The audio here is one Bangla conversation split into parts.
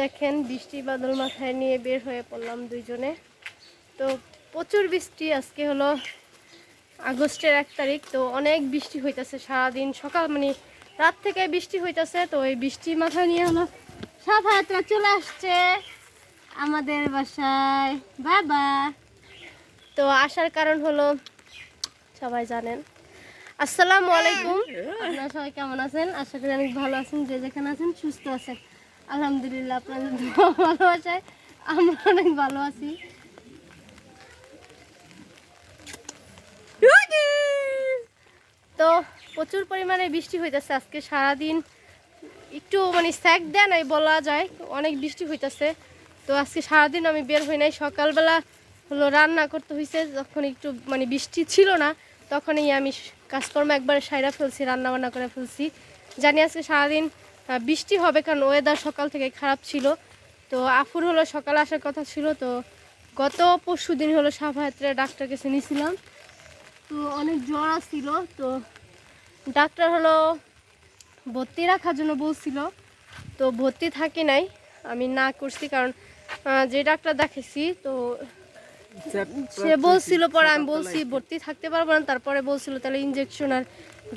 দেখেন বৃষ্টি বাদল মাথায় নিয়ে বের হয়ে পড়লাম দুইজনে। তো প্রচুর বৃষ্টি, আজকে হলো আগস্টের এক তারিখ, তো অনেক বৃষ্টি হইতেছে সারাদিন। সকাল মানে রাত থেকে বৃষ্টি হইতেছে, তো এই বৃষ্টি মাথায় নিয়ে হলো সাফায়াতরা চলে আসছে আমাদের বাসায়। বাবা। তো আসার কারণ হলো, সবাই জানেন। আসসালামু আলাইকুম। আপনারা সবাই কেমন আছেন? আশা করি অনেক ভালো আছেন, যে যেখানে আছেন সুস্থ আছেন। আলহামদুলিল্লাহ আপনাদের দোয়া ভালোবাসায় আমরা অনেক ভালো আছি। তো প্রচুর পরিমাণে বৃষ্টি হইতেছে আজকে সারাদিন একটু মানে স্যাক দেয় নাই বলা যায় অনেক বৃষ্টি হইতেছে। তো আজকে সারাদিন আমি বের হই নাই সকালবেলা হলো রান্না করতে হয়েছে যখন একটু মানে বৃষ্টি ছিল না তখনই আমি কাজকর্ম একবারে সাইরা ফেলছি রান্না বান্না করে ফেলছি। জানি আজকে সারাদিন বৃষ্টি হবে কারণ ওয়েদার সকাল থেকে খারাপ ছিল। তো আফুর হলো সকালে আসার কথা ছিল, তো গত পরশু দিন হলো সাফায়াত্রে ডাক্তার কাছে নিয়েছিলাম। তো অনেক জ্বর আসছিল, তো ডাক্তার হলো ভর্তি রাখার জন্য বলছিল। তো ভর্তি থাকি নাই, আমি না করছি কারণ যে ডাক্তার দেখেছি, তো সে বলছিল, পরে আমি বলছি ভর্তি থাকতে পারব না, তারপরে বলছিল, তাহলে ইঞ্জেকশন আর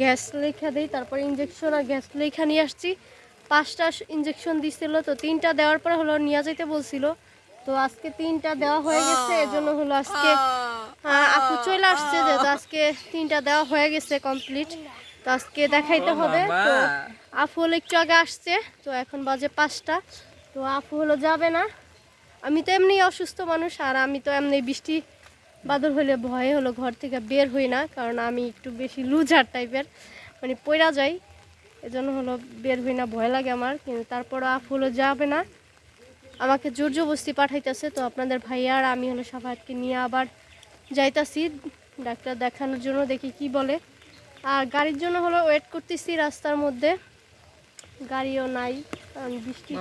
গ্যাস লেখা দেই, তারপরে ইঞ্জেকশন আর গ্যাস লেখা নিয়ে আসছি। পাঁচটা ইঞ্জেকশন দিছিল তো তিনটা দেওয়ার পর হলো নিয়ে যেতে বলছিল। তো আজকে তিনটা দেওয়া হয়ে গেছে এজন্য হলো আজকে আপু চলে আসছে যেহেতু আজকে তিনটা দেওয়া হয়ে গেছে কমপ্লিট তো আজকে দেখাইতে হবে। তো আপু হলো একটু আগে আসছে তো এখন বাজে পাঁচটা। তো আপু হলো যাবে না। আমি তো এমনি অসুস্থ মানুষ আর আমি তো এমনি বৃষ্টি বাদল হলে ভয়ে হলো ঘর থেকে বের হই না কারণ আমি একটু বেশি লুজার টাইপের মানে পড়া যাই। এজন্য হলো বের হই না ভয় লাগে আমার কিন্তু তারপরও আপ হলো যাবে না। আমাকে জোর জবস্তি পাঠাইতেছে তো আপনাদের ভাইয়া আর আমি হলো সাফায়াতকে নিয়ে আবার যাইতাছি ডাক্তার দেখানোর জন্য দেখি কি বলে। আর গাড়ির জন্য হলো ওয়েট করতেছি রাস্তার মধ্যে। গাড়িও নাই কারণ বৃষ্টি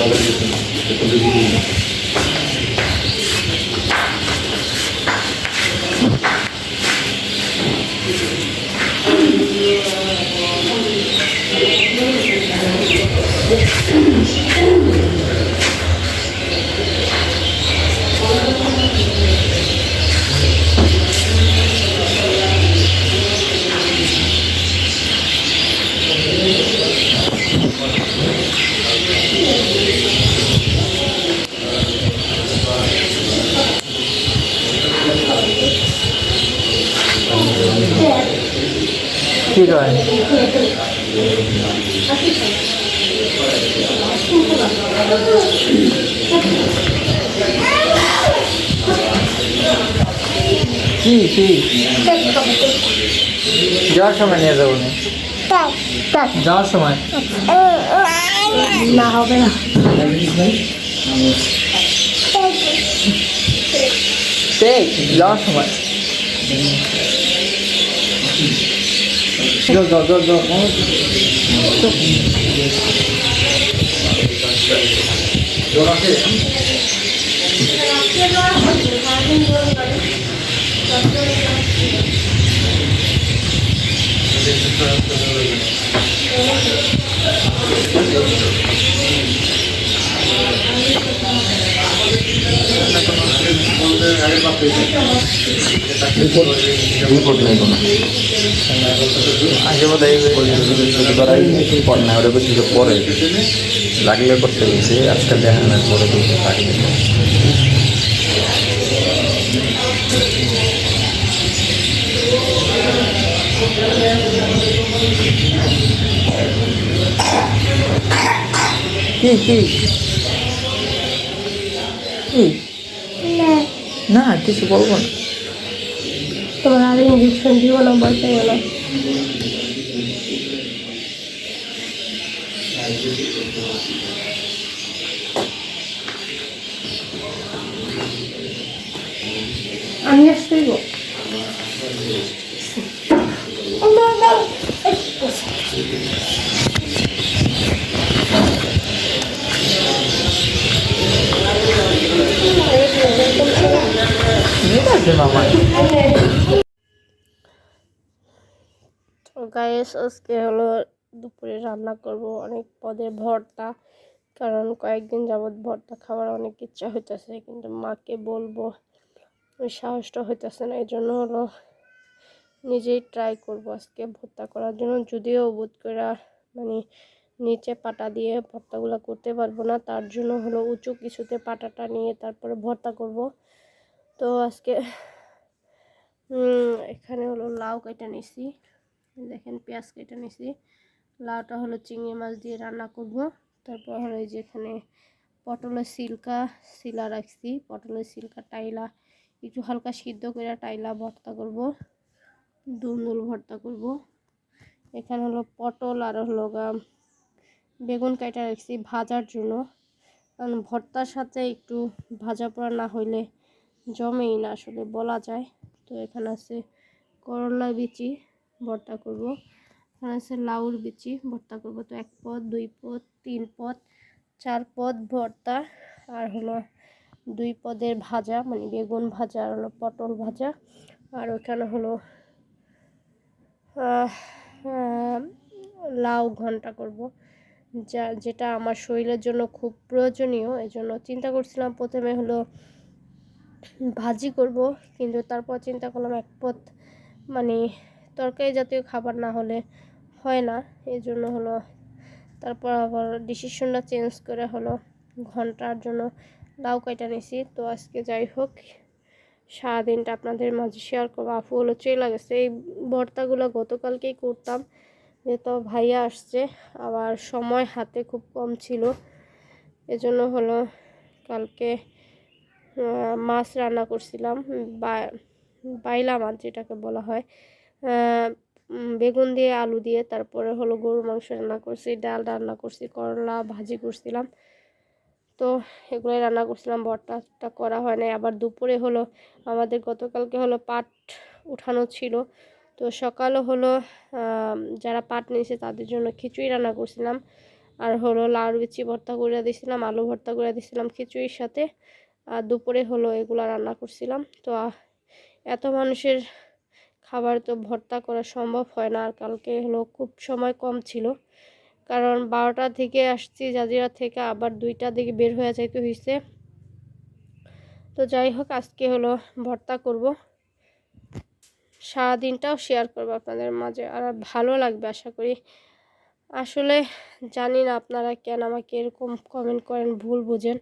তো ঠিক কি কি যাওয়ার সময় নিয়ে যাব যাওয়ার সময়? না হবে না। সেই যাওয়ার সময়। যাও যাও যাও যাও। রিপোর্ট নেই পর লাগলে করতে গেছি আজকে দেখা না পরে দুটো কি কি? কি? না। কিছু বলব না। তোমার আর ইঞ্জেকশন দিব না পাইও না। আমি আসতেই গায়েস আজকে হলো দুপুরে রান্না করব। অনেক পদের ভর্তা, কারণ কয়েকদিন যাবৎ ভর্তা খাওয়ার অনেক ইচ্ছা হইতেছে, কিন্তু মাকে বলব, ওই সাহসটা হইতেছে না এই জন্য হলো নিজেই ট্রাই করব আজকে ভর্তা করার জন্য। যদিও বোধ করে মানে নিচে পাটা দিয়ে ভর্তাগুলো করতে পারব না, তার জন্য হলো উঁচু কিছুতে পাটাটা নিয়ে তারপরে ভর্তা করব। তো আজকে এখানে হলো লাউ কেটে নিছি। দেখেন পেঁয়াজ কেটে নিছি। লাউটা হলো চিংড়ি মাছ দিয়ে রান্না করব। তারপর হলো এই যে এখানে পটলের সিল্কা শিলা রাখছি। পটলের সিল্কা টাইলা, একটু হালকা সিদ্ধ করে টাইলা ভর্তা করব। দুন্দুল ভর্তা করব। এখানে হলো পটল আর হলো বেগুন কাটা রাখছি ভাজার জন্য। কারণ ভর্তার সাথে একটু ভাজা পোড়া না হইলে জমেই না আসলে বলা যায়। তো এখানে আছে করলা বিচি ভর্তা করব। এখানে আছে লাউর বিচি ভর্তা করব। তো এক পদ, দুই পদ, তিন পদ, চার পদ ভর্তা আর হলো দুই পদের ভাজা মানে বেগুন ভাজা আর হলো পটল ভাজা। আর ওখানে হলো লাউ ঘণ্টা করব। যা, যেটা আমার শরীরের জন্য খুব প্রয়োজনীয় এই জন্য চিন্তা করছিলাম প্রথমে হলো ভাজি করব, কিন্তু তারপর চিন্তা করলাম এক পথ মানে তরকারি জাতীয় খাবার না হলে হয় না। এই জন্য হলো তারপর আবার ডিসিশনটা চেঞ্জ করে হলো ঘণ্টার জন্য লাউ কাটা নিছি। তো আজকে যাই হোক সারাদিনটা আপনাদের মাঝে শেয়ার করব। আফু হলো চলে গেছে। এই ভর্তাগুলো গতকালকেই করতাম। যেহেতু ভাইয়া আসছে, আবার সময় হাতে খুব কম ছিল। এজন্য হলো কালকে মাছ রান্না করছিলাম। বাইলা মাছ যেটাকে বলা হয়। বেগুন দিয়ে, আলু দিয়ে, তারপরে হলো গরু মাংস রান্না করছি, ডাল রান্না করছি, করলা ভাজি করছিলাম। তো এগুলোই রান্না করছিলাম। ভর্তাটা করা হয় নাই। আবার দুপুরে হলো, আমাদের গতকালকে হলো পাট উঠানো ছিল। তো সকালও হলো যারা পাট নিয়েছে তাদের জন্য খিচুড়ি রান্না করছিলাম। আর হলো লাউ বিচি ভর্তা করে দিয়েছিলাম, আলু ভর্তা করে দিয়েছিলাম খিচুড়ির সাথে। আর দুপুরে হলো এগুলো রান্না করছিলাম। তো এত মানুষের খাবার তো ভর্তা করা সম্ভব হয় না। আর কালকে হলো খুব সময় কম ছিল। কারণ বারোটা থেকে আসছি জাজিরা থেকে, আবার দুইটা দিকে বের হয়ে যাইতে হয়েছে তো যাই হোক, আজকে হলো ভর্তা করব। সারাদিনটাও শেয়ার করব আপনাদের মাঝে, আর ভালো লাগবে আশা করি। আসলে জানি না আপনারা কেন আমাকে এরকম কমেন্ট করেন, ভুল বুঝেন।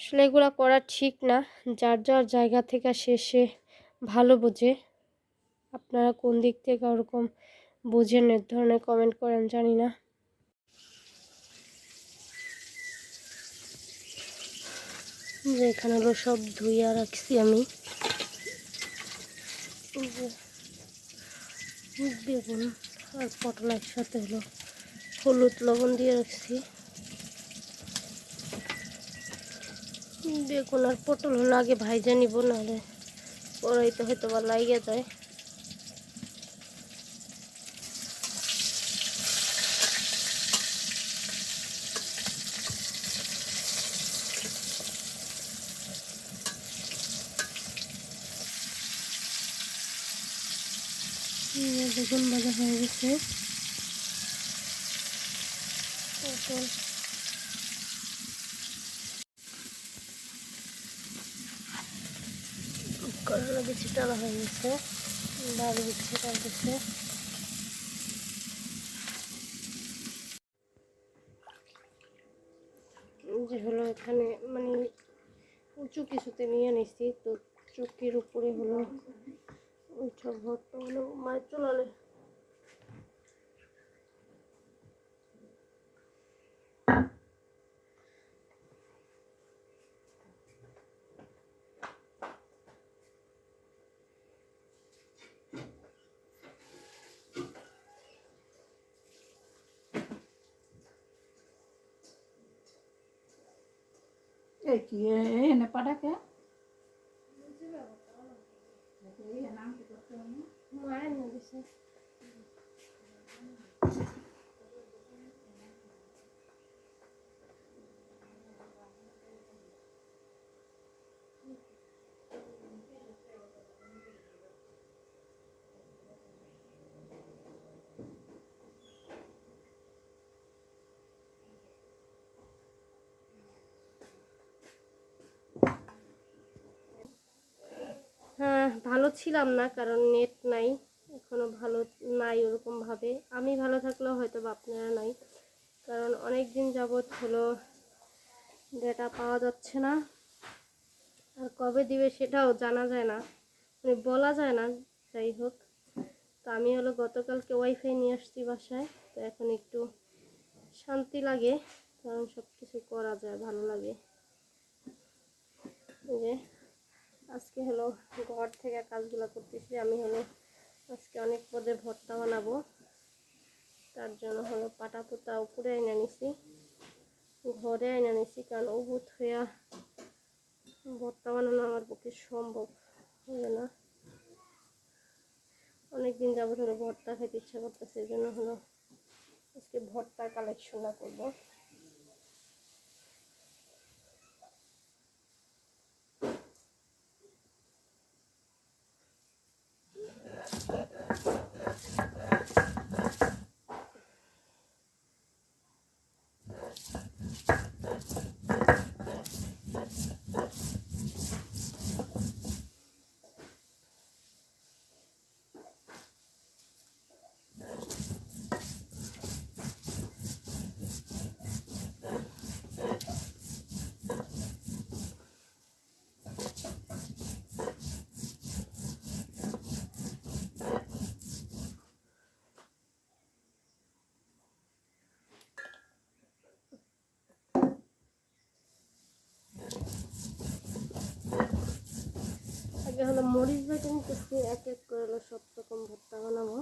আসলে এগুলো করা ঠিক না, যার যার জায়গা থেকে শেষে ভালো বোঝে। আপনারা কোন দিক থেকে ওরকম বুঝেন এর ধরনের কমেন্ট করেন জানি না। যে এখানে হলো সব ধুইয়া রাখছি আমি। বেগুন আর পটল একসাথে হলো। হলুদ লবণ দিয়ে রাখছি। বেগুন আর পটল হলো আগে ভাইজা নিব, নাহলে তো হয়তো বা লাগিয়ে যায় এই যে বেগুন ভাজা হয়ে গেছে। পটল করলা বিচি টানা হয়ে গেছে, ডাল টানতেছে এই যে হলো এখানে মানে উঁচু কিছুতে নিয়ে নিছি, তো চুকির উপরে হলো ওইটা ভর্তা হলো মায়ের চলালে এই কি এ- এনে পাঠাকে মায়ের না দিছে। হ্যাঁ ভালো ছিলাম না, কারণ নেট নাই, এখনও ভালো নাই ওরকম ভাবে আমি ভালো থাকলেও হয়তো বা আপনারা নাই, কারণ অনেক দিন যাবৎ হলো ডেটা পাওয়া যাচ্ছে না। আর কবে দিবে সেটাও জানা যায় না মানে বলা যায় না, যাই হোক। তো আমি হলো গতকালকে ওয়াইফাই নিয়ে আসছি বাসায়, তো এখন একটু শান্তি লাগে, কারণ সব কিছু করা যায়, ভালো লাগে। যে আজকে হলো ঘর থেকে কাজগুলো করতেছি, আমি হলো আজকে অনেক পদে ভর্তা বানাবো। তার জন্য হলো পাটা পোতা উপরে এনে নিছি, ঘরে এনে নিছি, কারণ উবুত হইয়া ভর্তা বানানো আমার পক্ষে সম্ভব হবে না। অনেক দিন যাবত হলো ভর্তা খেতে ইচ্ছা করতেছে, এই জন্য হলো আজকে ভর্তা কালেকশনটা করব। আগে হলো মরিচ নিতেছি এক এক করে সব রকম ভর্তা বানাবো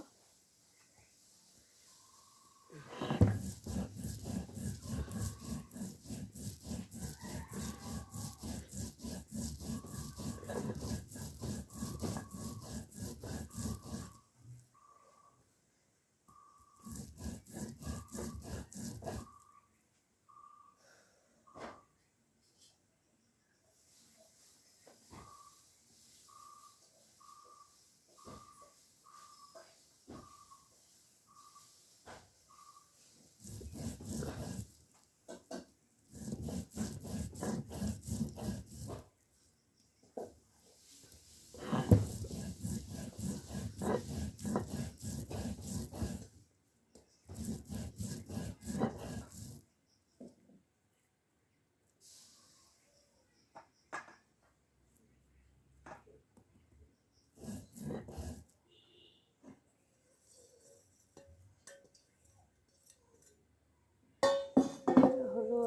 হলো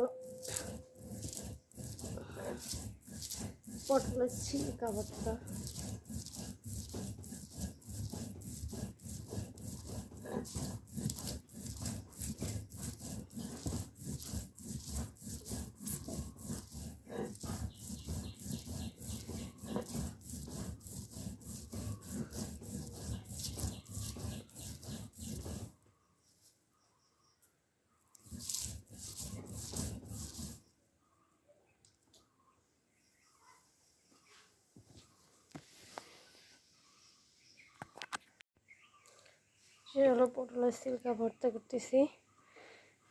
পটলের ছিলকা ভর্তা সে হলো পটলের সিলকা ভর্তা করতেছি।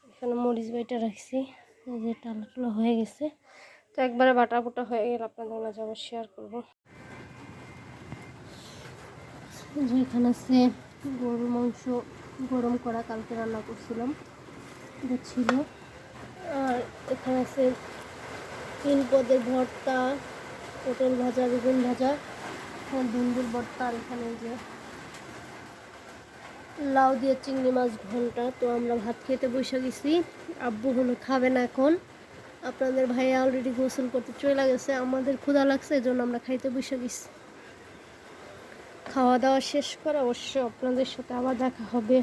এখানে মরিচ বাইটা রাখছি। এই যে টালা টুলা হয়ে গেছে। তো একবারে বাটা বুটা হয়ে গেলে আপনাদের মাঝে আবার শেয়ার করব। এখানে আছে গরুর মাংস গরম করা কালকে রান্না করছিলাম। এটা ছিল। আর এখানে আছে তিন পদের ভর্তা, পটল ভাজা বেগুন ভাজা দুন্দুর ভর্তা আর এখানে যে লাউ দিয়ে চিংড়ি মাছ ঘণ্টা। তো আমরা ভাত খেতে বসে গেছি। আব্বু হলো খাবে না এখন। আপনাদের ভাইয়া অলরেডি গোসল করতে চলে গেছে। আমাদের ক্ষুধা লাগছে এই জন্য আমরা খাইতে বসে গেছি। খাওয়া দাওয়া শেষ করে অবশ্য আপনাদের সাথে আবার দেখা হবে।